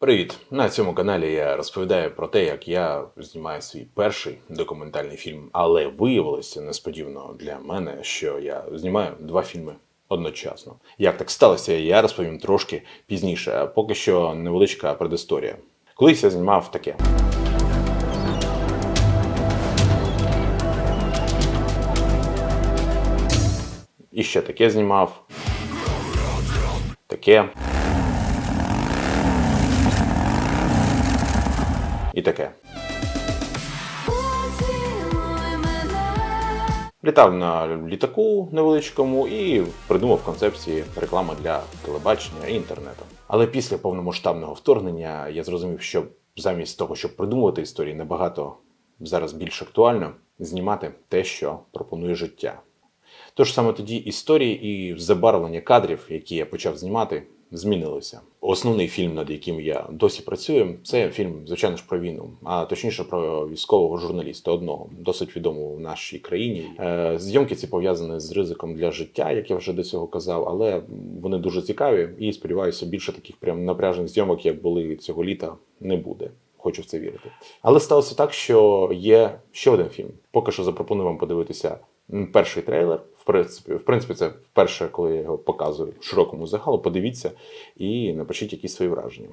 Привіт! На цьому каналі я розповідаю про те, як я знімаю свій перший документальний фільм, але виявилося несподівано для мене, що я знімаю два фільми одночасно. Як так сталося, я розповім трошки пізніше. А поки що невеличка предісторія. Колись я знімав таке. І ще таке знімав. Таке. І таке. Літав на літаку невеличкому і придумав концепції реклами для телебачення і інтернету. Але після повномасштабного вторгнення я зрозумів, що замість того, щоб придумувати історії, набагато зараз більш актуально знімати те, що пропонує життя. Тож саме тоді історії і забарвлення кадрів, які я почав знімати, змінилися. Основний фільм, над яким я досі працюю, це фільм, звичайно ж, про війну, а точніше про військового журналіста одного, досить відомого в нашій країні. Е, Зйомки ці пов'язані з ризиком для життя, як я вже до цього казав, але вони дуже цікаві і сподіваюся, більше таких прям напряжених зйомок, як були цього літа, не буде. Хочу в це вірити. Але сталося так, що є ще один фільм. Поки що запропоную вам подивитися перший трейлер. В принципі, в принципі, це вперше, коли я його показую широкому загалу. Подивіться і напишіть якісь свої враження.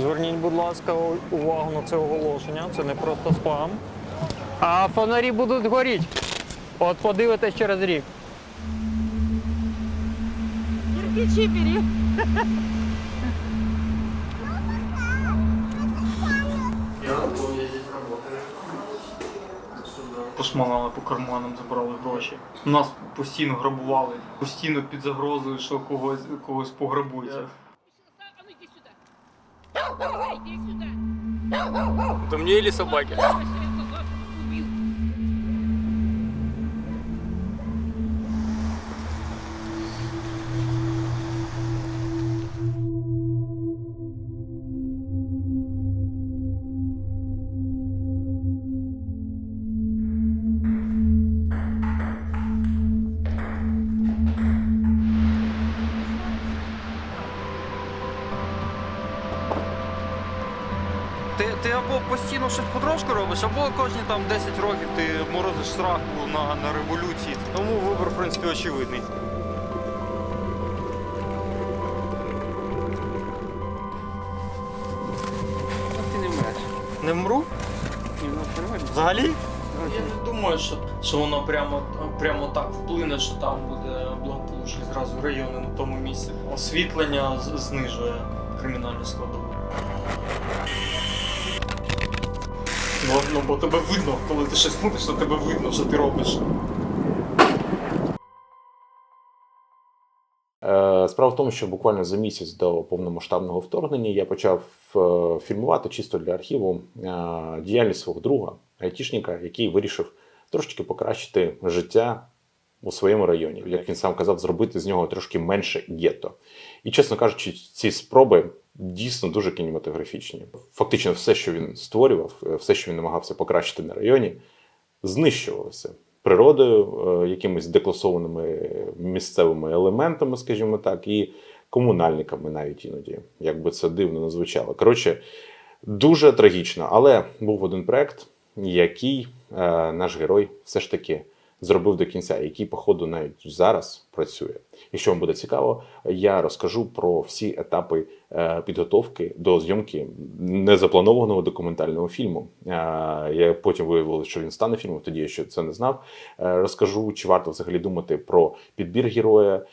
Зверніть, будь ласка, увагу на це оголошення. Це не просто спам. А фонарі будуть горіти. От подивитесь через рік. Кирпичи бери. Пошмагали по карманам, забрали гроші. Нас постійно грабували, постійно під загрозою, що когось когось пограбують. Сюда. То мені или собаки? Ти, ти або постійно щось потрошку робиш, або кожні там 10 років ти морозиш страху на, на революції. Тому вибір, в принципі, очевидний. Ти не вмреш. Не вмру? Ні, ну нормально. Взагалі? Я не думаю, що, що воно прямо, прямо так вплине, що там буде благополучні зразу райони на тому місці. Освітлення знижує кримінальну складову. Ну, ну, бо тебе видно, коли ти щось мутиш, то тебе видно, що ти робиш. Е, Справа в тому, що буквально за місяць до повномасштабного вторгнення я почав е, фільмувати чисто для архіву е, діяльність свого друга, айтішника, який вирішив трошечки покращити життя у своєму районі. Як він сам казав, зробити з нього трошки менше гетто. І, чесно кажучи, ці спроби дійсно дуже кінематографічні. Фактично, все, що він створював, е, все, що він намагався покращити на районі, знищувалося природою, е, якимись декласованими місцевими елементами, скажімо так, і комунальниками навіть іноді, як би це дивно не звучало. Коротше, дуже трагічно. Але був один проект, який е, наш герой все ж таки зробив до кінця, який, походу, навіть зараз працює. Якщо вам буде цікаво, я розкажу про всі етапи е, підготовки до зйомки незапланованого документального фільму. Е, Я потім виявилося, що він стане фільмом, тоді я ще це не знав. Е, Розкажу, чи варто взагалі думати про підбір героя,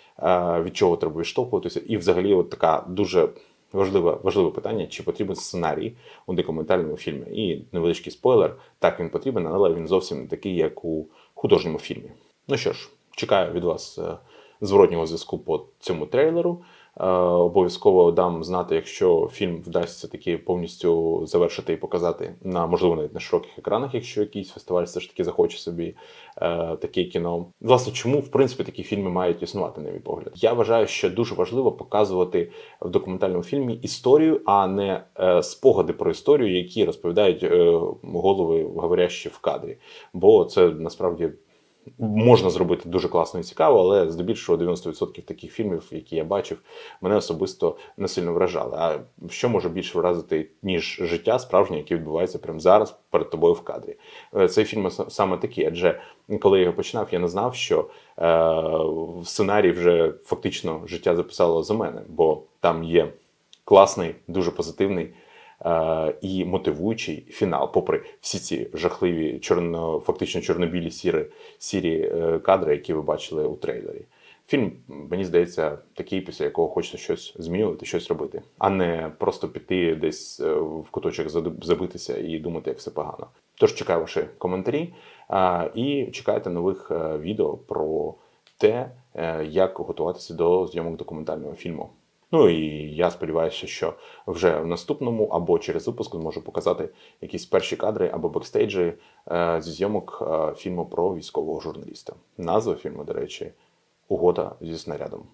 від чого треба відштовхуватися, і взагалі, от така дуже. Важливе, важливе питання, чи потрібен сценарій у документальному фільмі. І невеличкий спойлер, так він потрібен, але він зовсім не такий, як у художньому фільмі. Ну що ж, чекаю від вас е, зворотнього зв'язку по цьому трейлеру. Е, Обов'язково дам знати, якщо фільм вдасться таки повністю завершити і показати на можливо навіть на широких екранах, якщо якийсь фестиваль все ж таки захоче собі е, таке кіно. Власне, чому в принципі такі фільми мають існувати, на мій погляд? Я вважаю, що дуже важливо показувати в документальному фільмі історію, а не е, спогади про історію, які розповідають е, голови говорящі в кадрі. Бо це насправді можна зробити дуже класно і цікаво, але здебільшого 90% таких фільмів, які я бачив, мене особисто не сильно вражали. А що може більше вразити, ніж життя справжнє, яке відбувається прямо зараз перед тобою в кадрі? Е, Цей фільм саме такий, адже коли я його починав, я не знав, що е, сценарії вже фактично життя записало за мене, бо там є класний, дуже позитивний і мотивуючий фінал, попри всі ці жахливі чорно, фактично чорнобілі сірі, сірі е, кадри, які ви бачили у трейлері. Фільм, мені здається, такий, після якого хочеться щось змінювати, щось робити, а не просто піти десь е, в куточок забитися і думати, як все погано. Тож чекаю ваші коментарі і чекайте нових е, відео про те, е, як готуватися до зйомок документального фільму. Ну і я сподіваюся, що вже в наступному або через випуск зможу показати якісь перші кадри або бекстейджі е, зі зйомок е, фільму про військового журналіста. Назва фільму, до речі, Угода зі снарядом.